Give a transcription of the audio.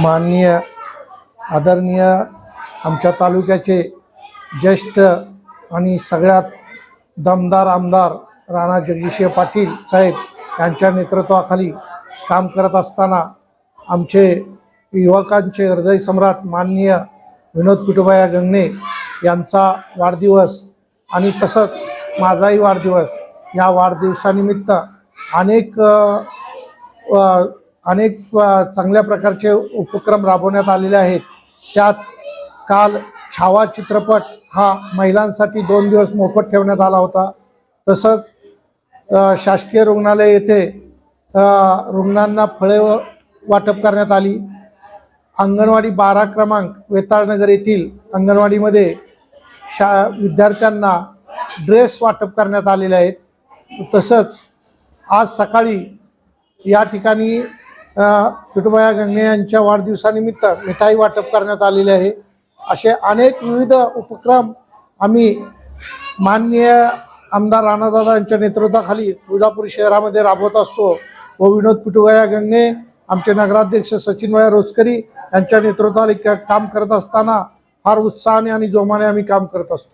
माननीय आदरणीय आमच्या तालुक्याचे ज्येष्ठ आणि सगळ्यात दमदार आमदार राणा जगदीशय पाटील साहेब यांच्या नेतृत्वाखाली काम करत असताना आमचे युवकांचे हृदय सम्राट माननीय विनोद पिटुबाया गंगणे यांचा वाढदिवस आणि तसंच माझाही वाढदिवस या वाढदिवसानिमित्त अनेक अनेक चांगल्या प्रकारचे उपक्रम राबवण्यात आलेले आहेत. त्यात काल छावा चित्रपट हा महिलांसाठी दोन दिवस मोफत ठेवण्यात आला होता. तसंच शासकीय रुग्णालय येथे रुग्णांना फळे वाटप करण्यात आली. अंगणवाडी बारा क्रमांक वेताळनगर येथील अंगणवाडीमध्ये शा विद्यार्थ्यांना ड्रेस वाटप करण्यात आलेले आहेत. तसंच आज सकाळी या ठिकाणी पिठुबाया गंगे यांच्या वाढदिवसानिमित्त मिठाई वाटप करण्यात आलेले आहे. असे अनेक विविध उपक्रम आम्ही माननीय आमदार राणादादा यांच्या नेतृत्वाखाली तुळजापूर शहरामध्ये राबवत असतो व विनोद पिटुबाया गंगे आमचे नगराध्यक्ष सचिनभाई रोजकरी यांच्या नेतृत्वाखाली काम करत असताना फार उत्साहाने आणि जोमाने आम्ही काम करत असतो.